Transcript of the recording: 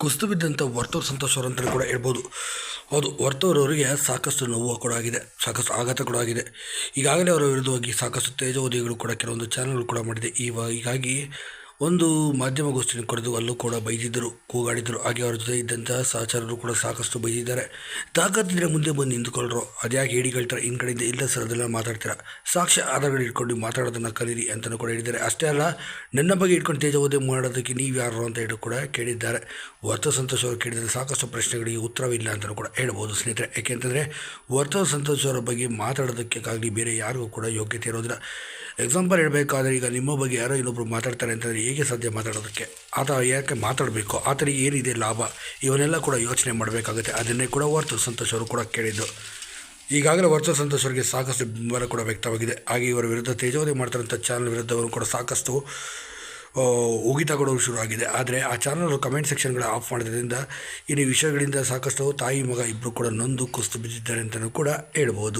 ಕುಸಿದು ಬಿದ್ದಂಥ ವರ್ತೂರು ಸಂತೋಷ್ ಅವರು ಅಂತಲೇ ಕೂಡ ಹೇಳ್ಬೋದು. ಹೌದು, ವರ್ತೂರ್ ಅವರಿಗೆ ಸಾಕಷ್ಟು ನೋವು ಕೂಡ ಆಗಿದೆ, ಸಾಕಷ್ಟು ಆಘಾತ ಕೂಡ ಆಗಿದೆ. ಈಗಾಗಲೇ ಅವರ ವಿರುದ್ಧವಾಗಿ ಸಾಕಷ್ಟು ತೇಜೋವಧಿಗಳು ಕೂಡ ಕೆಲವೊಂದು ಚಾನಲ್ಗಳು ಕೂಡ ಮಾಡಿದೆ. ಇವ ಹೀಗಾಗಿ ಒಂದು ಮಾಧ್ಯಮಗೋಷ್ಠಿಯನ್ನು ಕರೆದು ಅಲ್ಲೂ ಕೂಡ ಬೈದಿದ್ದರು ಕೂಗಾಡಿದರು ಹಾಗೆ ಅವರ ಜೊತೆ ಇದ್ದಂತಹ ಸಹಚಾರರು ಕೂಡ ಸಾಕಷ್ಟು ಬೈದಿದ್ದಾರೆ. ತಾಕತ್ತಿದ್ರೆ ಮುಂದೆ ಬಂದು ನಿಂತ್ಕೊಳ್ಳ್ರು, ಅದ್ಯಾಕೆ ಹೇಳಿಕೊಳ್ತಾರೆ ಇನ್ನು ಕಡೆಯಿಂದ ಇಲ್ಲ ಸರ್ ಅದೆಲ್ಲ ಮಾತಾಡ್ತೀರಾ? ಸಾಕ್ಷ್ಯ ಆಧಾರಗಳು ಇಟ್ಕೊಂಡು ಮಾತಾಡೋದನ್ನು ಕಲೀರಿ ಅಂತಲೂ ಕೂಡ ಹೇಳಿದ್ದಾರೆ. ಅಷ್ಟೇ ಅಲ್ಲ, ನನ್ನ ಬಗ್ಗೆ ಇಟ್ಕೊಂಡು ತೇಜವೋದೆ ಮಾಡೋದಕ್ಕೆ ನೀವು ಯಾರು ಅಂತ ಹೇಳಿ ಕೂಡ ಕೇಳಿದ್ದಾರೆ. ವರ್ತ ಸಂತೋಷ್ ಅವರು ಕೇಳಿದರೆ ಸಾಕಷ್ಟು ಪ್ರಶ್ನೆಗಳಿಗೆ ಉತ್ತರವಿಲ್ಲ ಅಂತಲೂ ಕೂಡ ಹೇಳ್ಬೋದು ಸ್ನೇಹಿತರೆ. ಯಾಕೆಂತಂದರೆ ವರ್ತ ಸಂತೋಷ ಅವರ ಬಗ್ಗೆ ಮಾತಾಡೋದಕ್ಕಾಗಲಿ ಬೇರೆ ಯಾರಿಗೂ ಕೂಡ ಯೋಗ್ಯತೆ ಇರೋದಿಲ್ಲ. ಎಕ್ಸಾಂಪಲ್ ಹೇಳಬೇಕಾದ್ರೆ ಈಗ ನಿಮ್ಮ ಬಗ್ಗೆ ಯಾರೋ ಇನ್ನೊಬ್ರು ಮಾತಾಡ್ತಾರೆ ಅಂತಂದರೆ ಹೇಗೆ ಸಾಧ್ಯ ಮಾತಾಡೋದಕ್ಕೆ? ಆತ ಯಾಕೆ ಮಾತಾಡಬೇಕು? ಆತನಿಗೆ ಏನಿದೆ ಲಾಭ? ಇವನ್ನೆಲ್ಲ ಕೂಡ ಯೋಚನೆ ಮಾಡಬೇಕಾಗುತ್ತೆ. ಅದನ್ನೇ ಕೂಡ ವರ್ತು ಸಂತೋಷ್ ಅವರು ಕೂಡ ಕೇಳಿದ್ದು. ಈಗಾಗಲೇ ವರ್ತು ಸಂತೋಷ್ ಅವರಿಗೆ ಸಾಕಷ್ಟು ಬೆಂಬಲ ಕೂಡ ವ್ಯಕ್ತವಾಗಿದೆ. ಹಾಗೆ ಇವರ ವಿರುದ್ಧ ತೇಜೋವಧೆ ಮಾಡ್ತಾರಂಥ ಚಾನಲ್ ವಿರುದ್ಧ ಅವರು ಕೂಡ ಸಾಕಷ್ಟು ಉಗಿತ ಕೊಡೋದು ಶುರು ಆಗಿದೆ ಆದರೆ ಆ ಚಾನಲ್ ಕಮೆಂಟ್ ಸೆಕ್ಷನ್ಗಳ ಆಫ್ ಮಾಡೋದ್ರಿಂದ ಇನ್ನು ವಿಷಯಗಳಿಂದ ಸಾಕಷ್ಟು ತಾಯಿ ಮಗ ಇಬ್ಬರು ಕೂಡ ನೊಂದು ಕುಸ್ತು ಬಿದ್ದಿದ್ದಾರೆ ಅಂತಲೂ ಕೂಡ ಹೇಳ್ಬೋದು.